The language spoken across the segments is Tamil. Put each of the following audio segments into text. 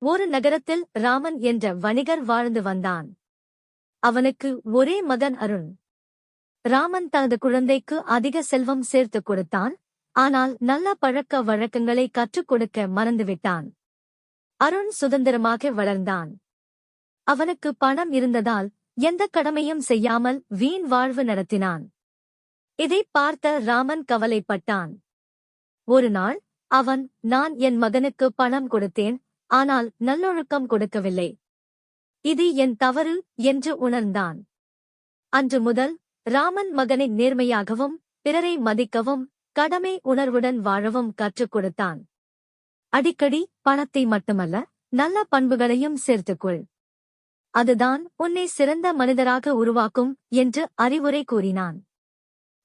ஒரு நகரத்தில் ராமன் என்ற வணிகர் வாழ்ந்து வந்தான். அவனுக்கு ஒரே மகன் அருண். ராமன் தனது குழந்தைக்கு அதிக செல்வம் சேர்த்துக் கொடுத்தான் ஆனால் நல்ல பழக்க வழக்கங்களை கற்றுக் கொடுக்க மறந்துவிட்டான். அருண் சுதந்திரமாக வளர்ந்தான். அவனுக்கு பணம் இருந்ததால் எந்த கடமையும் செய்யாமல் வீண் வாழ்வு நடத்தினான். இதைப் பார்த்த ராமன் கவலைப்பட்டான். ஒரு நாள் அவன் நான் என் மகனுக்கு பணம் கொடுத்தேன் ஆனால் நல்லொழுக்கம் கொடுக்கவில்லை. இது என் தவறு என்று உணர்ந்தான். அன்று முதல் ராமன் மகனை நேர்மையாகவும் பிறரை மதிக்கவும் கடமை உணர்வுடன் வாழவும் கற்றுக் கொடுத்தான். அடிக்கடி பணத்தை மட்டுமல்ல நல்ல பண்புகளையும் சேர்த்துக்கொள். அதுதான் உன்னை சிறந்த மனிதராக உருவாக்கும் என்று அறிவுரை கூறினான்.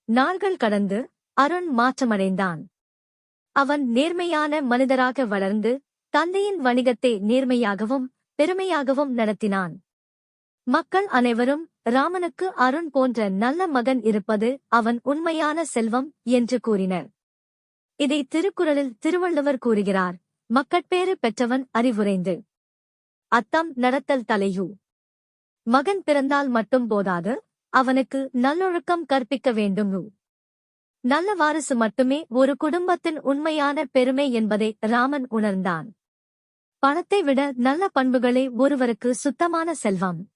நாள்கள் கடந்து அருண் மாற்றமடைந்தான். அவன் நேர்மையான மனிதராக வளர்ந்து தந்தையின் வணிகத்தை நேர்மையாகவும் பெருமையாகவும் நடத்தினான். மக்கள் அனைவரும் ராமனுக்கு அருண் போன்ற நல்ல மகன் இருப்பது அவன் உண்மையான செல்வம் என்று கூறினர். இதை திருக்குறளில் திருவள்ளுவர் கூறுகிறார் மக்கட்பேறு பெற்றவன் அறிவுரைந்து. அத்தம் நடத்தல் தலையூ. மகன் பிறந்தால் மட்டும் போதாது அவனுக்கு நல்லொழுக்கம் கற்பிக்க வேண்டும். நல்ல வாரிசு மட்டுமே ஒரு குடும்பத்தின் உண்மையான பெருமை என்பதை ராமன் உணர்ந்தான். பணத்தை விட நல்ல பண்புகளே ஒருவருக்கு சுத்தமான செல்வம்.